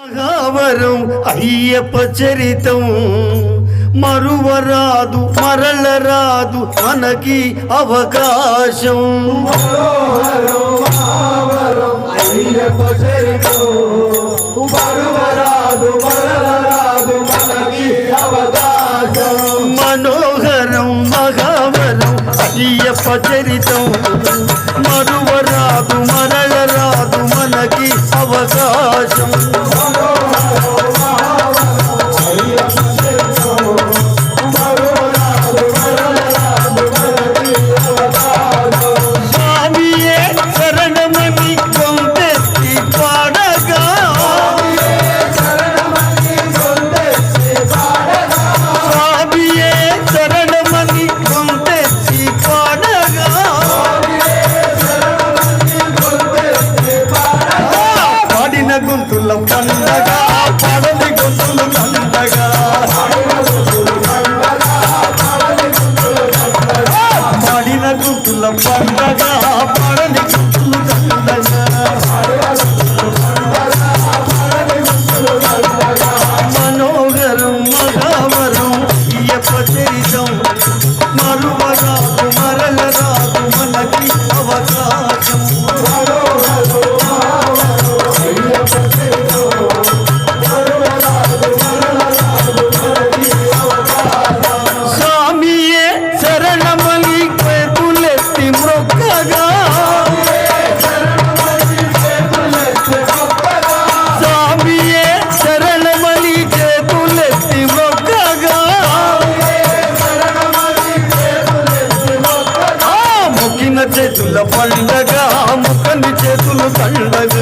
మహావరం అయ్యప్ప చరితం. మరువరాదు మరలరాదు మనకి అవకాశం మనకి అవకాశం. మనోహరం మహావరం అయ్యప్ప చరితం. మరువరాదు మరలరాదు మనకి అవకాశం. చేతుల పండగ ముఖని చేతులు తండగ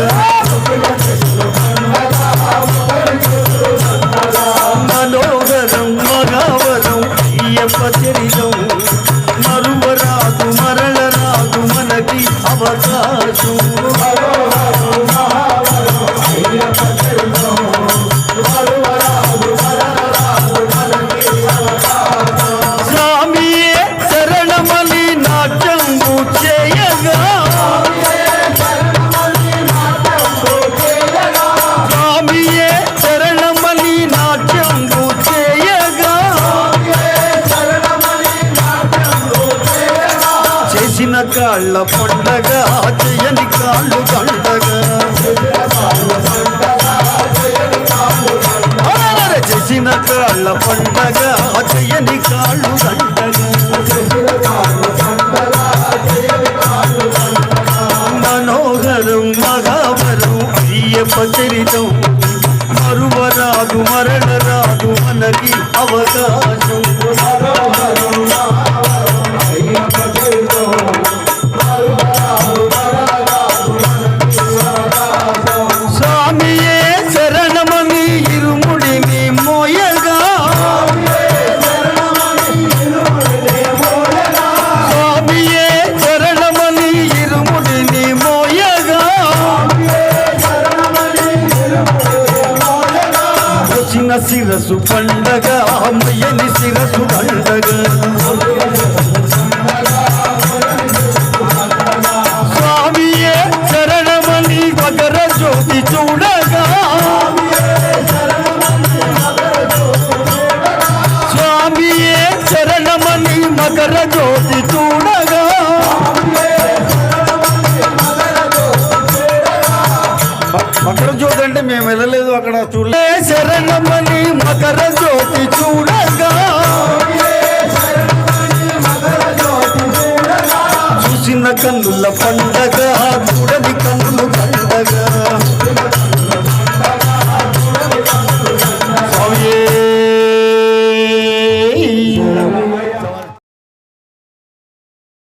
మనోహరం మగావరం అయ్యప్ప చరితం. మరువరాదు మరలరాదు మనకి అవకాశం. స్వామియే కాళ్ళ పండగ చేయని కాళ్ళు పండగ. చేసిన కాళ్ళ పండగ. శిరసు పండగ అమ్మయ్యని శిరసు పండగ. స్వామియే శరణమని మకర జ్యోతి చూడగా. స్వామియే శరణమని మకర మకర జ్యోతి అంటే మేము వెళ్ళలేదు అక్కడ చూడలే శరణమని మకర జ్యోతి చూడగా. చూసిన కన్నుల పండగ.